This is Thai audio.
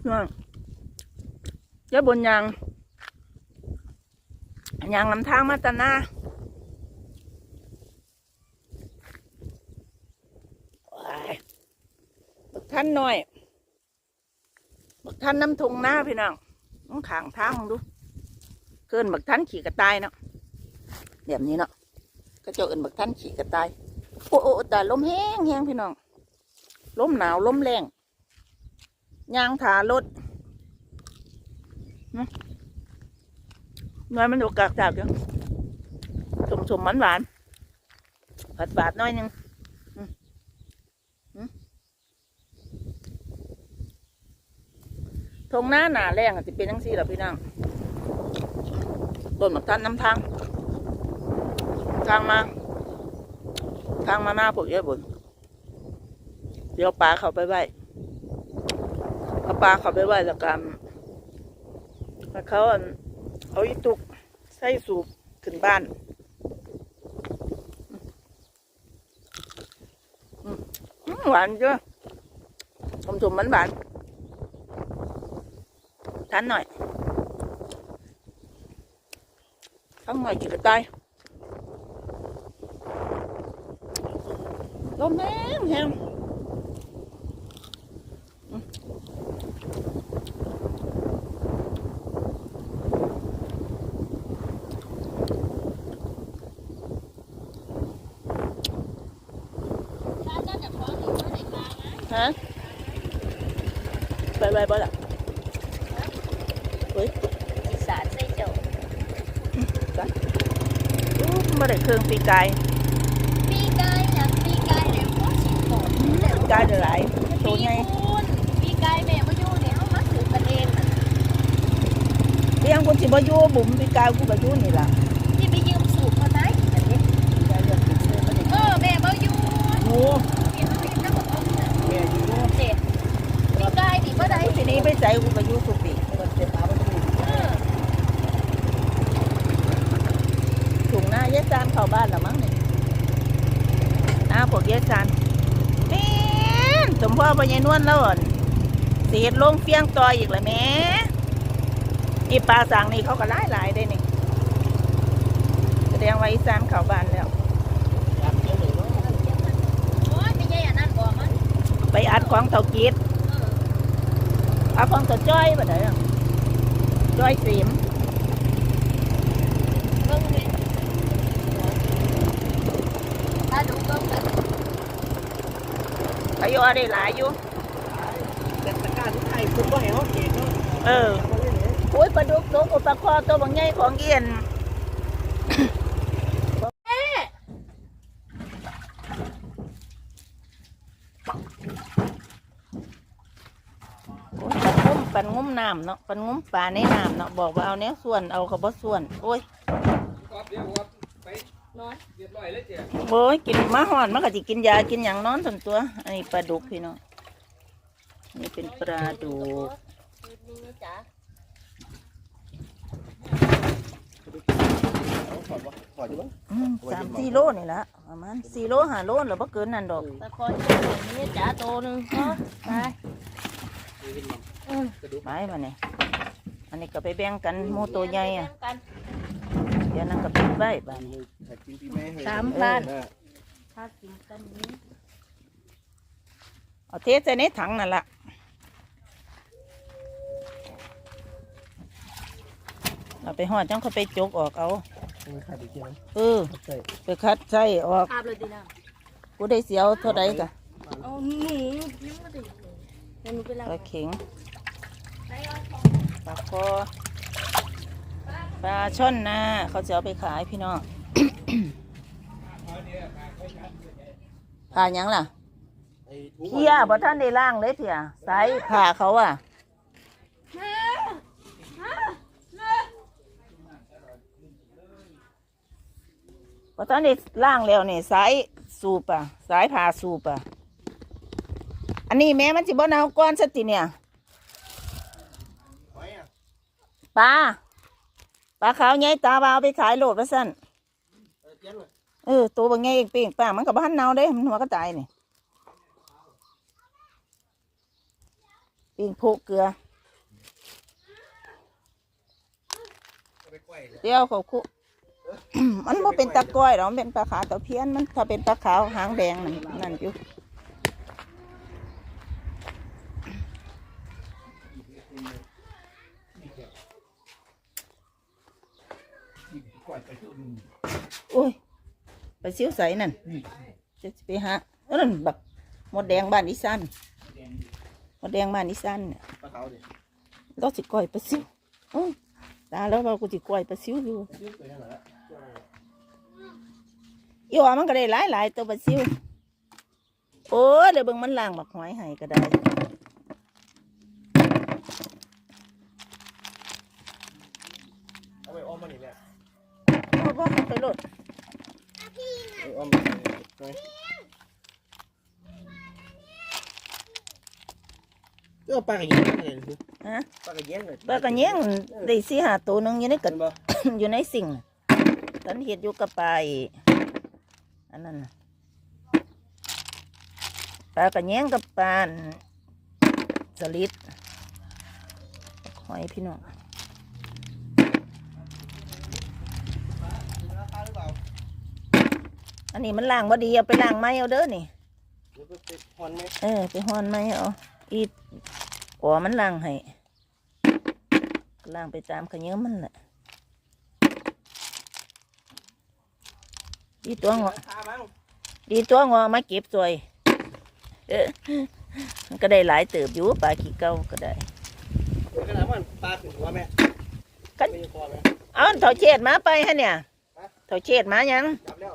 พี่น้องเจ้าบนยางยางลำทางมาตาหน้าบักท่านหน่อยบักท่านน้ำทงหน้าพี่น้องน้องขางทางมึงดูเกินบักท่านขี่กระต่ายเนาะแบบนี้เนาะก็เจ้าเอินบักท่านขี่กระต่ายโอ้โอ้แต่ลมแห้งแห้งพี่น้องลมหนาวลมแรง ยางถารถนะหน้อยมันโอกาสจากอยู่สมสมหวานหวานผัดบาดน้อยนึงทงหน้าหนาแรงอะจะเป็นทั้งสี่หรอพี่น้องต้นหมักท่านน้ำทาง ทางมา ทางมาหน้าพวกเยอะบุญเดี๋ยวปลาเขาไปไหว เอาปลาเขาไปไหวแล้วกันแล้วเขาเอาอีตุกใส่สูบขึ้นบ้านหวานเจ้ะผมถมมันหวานทานหน่อยทั้งหน่อยจิกระต่ายลมแห้งแห้ง ฮะไปไปบ่ล่ะเฮ้ยสารใส่เจ้าอู้มาได้เครื่องปีกายปีกายนะปีกายเนี่ยพ่อสิบหกปีกายเดือดไหลายโตปีไงคุณปีกายแม่มาอยู่เนี่ยเขามาถือประเด็นน่ะเลี้ยงคนสิบ่อยู่บุ๋มปีกายกูก็อยู่นี่ล่ะ ที่ไปยืมสูบเขาได้แบบนี้ อย่าเลือกติดเชื้อมาดิ เออแม่มาอยู่ โอ้ เห็นเห็นน้ำมันออกน่ะ แม่อยู่ เจ็ดปีกายนี่บ่ได้ ทีนี้ไปใจกูก็อยู่สุปีมันเจ็บขาบ่ถูก เออ ถุง หน้าเยสานเข้าบ้านแล้วมั้งนี่หน้าพวกเยสานแม่นสมพ่อปัญญานวลแล้วอ่อนเสียดลงเฟียงต่ออีกแล้วแหม่นี่ปลาสางนี่เขาก็หลายหลายๆได้นี่แสดงว่าอีสานเข้าบ้านแล้วโอ้ยไม่ใช่อันนั้นบอกมันไปอัดของเต่ากีดเออเอาของเต่าจ้อยบ่ได้อะจ้อยสีมเบิ่งเลยถ้าดูเบิ่งกัน อายุได้หลายอยู่ แต่ตะการที่ไทยคุณก็ให้เขาเก่งเนาะเออโอ้ยปลาดุกตัวอุปลาคอตัวบางใหญ่ของเอียนโอ้ยปันงุ้มปันงุ้มน้ำเนาะปันงุ้มปลาในน้ำเนาะบอกว่าเอาเนี้ยส่วนเอาเขาบ่ส่วน โอ้ย ครับเดี๋ยวครับไป นอนเรียบร้อยแล้วเจ้โอ้ยกินมาห่อนมันก็จะกินยากินอย่างนอนส่วนตัว อันนี้ปลาดุกพี่น้องนี่เป็นปลาดุกนี่จ้ะเอาถอดวะถอดอยู่ปะอืมสามสี่โลนี่ละประมาณสี่โลห้าโลหรือว่าเกินนั่นดอกตะคอยตัวนี้จ้ะโตหนึงเนาะไปไปมาเนี่ยอันนี้ก็ไปแบ่งกันหมูตัวใหญ่อะกันเดี๋ยวนั่นก็ปิดไว้บ้าน แต่กินปีแม่ให้สามพัน เออถ้ากินกันนี้เอาเทใส่ในถังนั่นละเราไปหอดจังเขาไปจกออกเอา เอาไม่ขาดอีกทีนะเออ ใส่ไปคัดใส่ออกภาพเลยดีนะกูได้เสียวเท่าใดกะเอาหนูยิ้มมาดิเดี๋ยวหนูไปล้างปลาเข็งไปเอาของปลาคอปลาช่อนนะเขาจะเอาไปขายพี่น้อง ผ่าหยังล่ะไอ้ถุงเที่ยบ่ท่านได้ล่างเลยเถี่ยใส่ผ่าเขาอะบ่ท่านได้ล่างแล้วนี่สายสูบอะสายผ่าสูบอะอันนี้แม่มันสิบ่เนาก้อนสติเนี่ยไว้อะปลาปลาขาวใหญ่ตาบาวไปขายโลดว่าซั่น เออตัวบางไงเองเปียงป่ามันกับบ้านเนาได้มันหัวก็ตายนี่ปีงโพกเกลือเดี๋ยวเขาคุมันไม่เป็นตะก้อยหรอกเป็นปลาขาวตะเพี้ยนมันถ้าเป็นปลาขาวหางแดงนั่นอยู่ก้อยไปจุด โอ้ย ไปซิ้วใสนั่นจะสิไปหาเออนั่นบักหมดแดงบ้านอีสันหมดแดงบ้านอีสันเนี่ยปลาเขาดิเราสิก่อยปลาซิ้วอื้อตาแล้วว่ากูสิก่อยปลาซิ้วอยู่อีหว่ามันก็ได้หลายหลายๆตัวปลาซิ้วโอ้ยเดี๋ยวเบิ่งมันล่างบักหอยให้ก็ได้เอาไปอ้อมมานี่แหละ เพราะว่าเขาไปโหลดอ้อมมาก็ปลากระเยียงเลยฮะปลากระเยียงเลยปลากระเงี้ยงได้สี่ห้าตัวหนึงอยู่ในกระนบ่อยู่ในสิ่งตอนเห็ดอยู่กับปลาอันนั้นปลากระเงี้ยงกับปลาสลิดหอยพี่น้อง ราคาหรือเปล่า อันนี้มันล้างบ่ดีเอาไปล้างไม้เอาเด้อนี่หรือไปฮอนไหมเออไปห้อนไม้เอาอีอ๋อมันล้างให้ล้างไปตามขะเยื้อมันแหละอีตัวงอราคาบ้างดีตัวงอมาเก็บสวยเออมันก็ได้หลายเติบอยู่ปลาขี้เก่าก็ได้กระดาษมันปลาถึงหัวแม่กันไม่คอแม่เอาเถาเช็ดมาไปฮะเนี่ยเถาเช็ดมายังจับแล้ว